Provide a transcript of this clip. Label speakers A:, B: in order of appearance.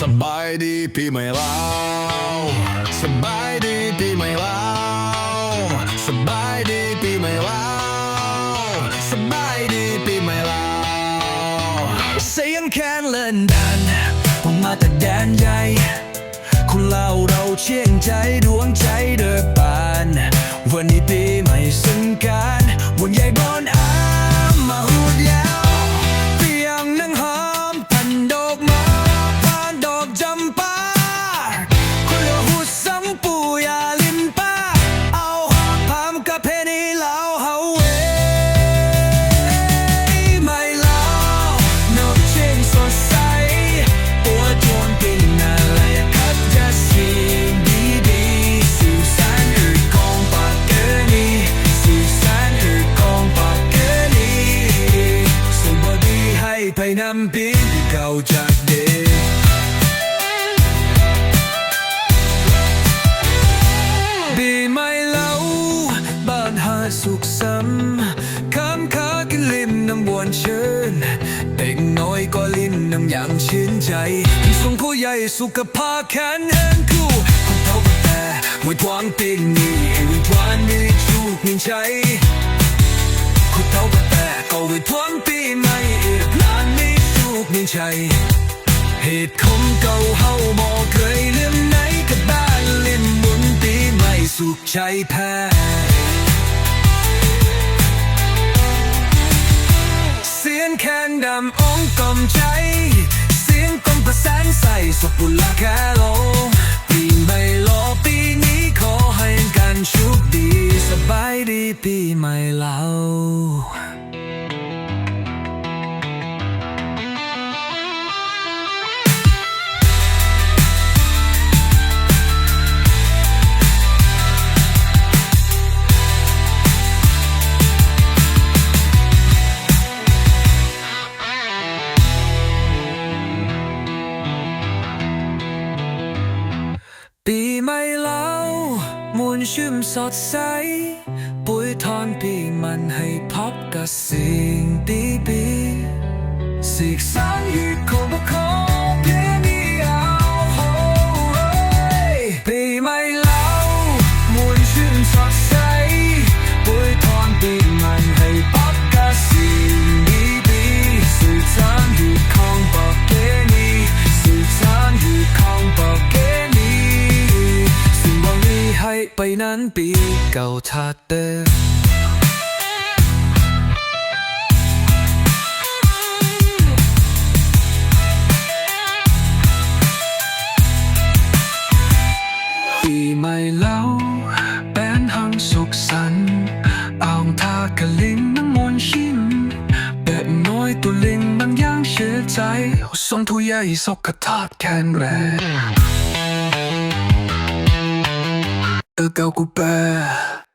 A: สบายดีปีใหม่แล้วสบายดีปีใหม่แล้วสบายดีปีใหม่แล้วสบายดีปีใหม่แล้วเสียงแคนเล่นดันผมมาแต่แดนใหญ่คุณเล่าเราเชี่ยงใจดวงใจเดือบานวันนี้ปี ให้ไปนำปีที่เก่าจากเด็กปีใหม่แล้วบ้านหาสุขสันต์คำค้ากินลิมน้ำบวนเชื่นเด็กน้อยก็ลิ้นน้ำอย่างชื่นใจส่งผู้ใหญ่สุขภาพแข็งแรงคู่คนเท่าคนแต่มวยทวางปีนี้มวยทวางนี้ชูกมินใจคนเท่าคนแต่ก็มวยทวาง ใจ เหตุคงเก่าเฮาบ่เคยลืมไหนกับบ้านลิ้นหมุนปีใหม่สุขใจแพ้เสียงแคนดำองกลมใจ เสียงกลมประสานใส่สปุลาแคโลปีใหม่รอปีนี้ขอให้กันโชคดี สบายดีปีใหม่แล้ว ชื่มสดใส ปุ๋ยทอนปีมันให้พบกับสิ่งดีดีๆสิ่งสร้างอยู่ค ไปนั้นปีเก่าทัดเดิมปีใหม่แล้วแบนหังสุขสันต์อ่างทากะลิงน้ำมนชิมเป็ดน้อยตัวลิงบางอย่างเชื่อใจส่งผู้ใหญ่สกทาดแข็งแรง Така купе.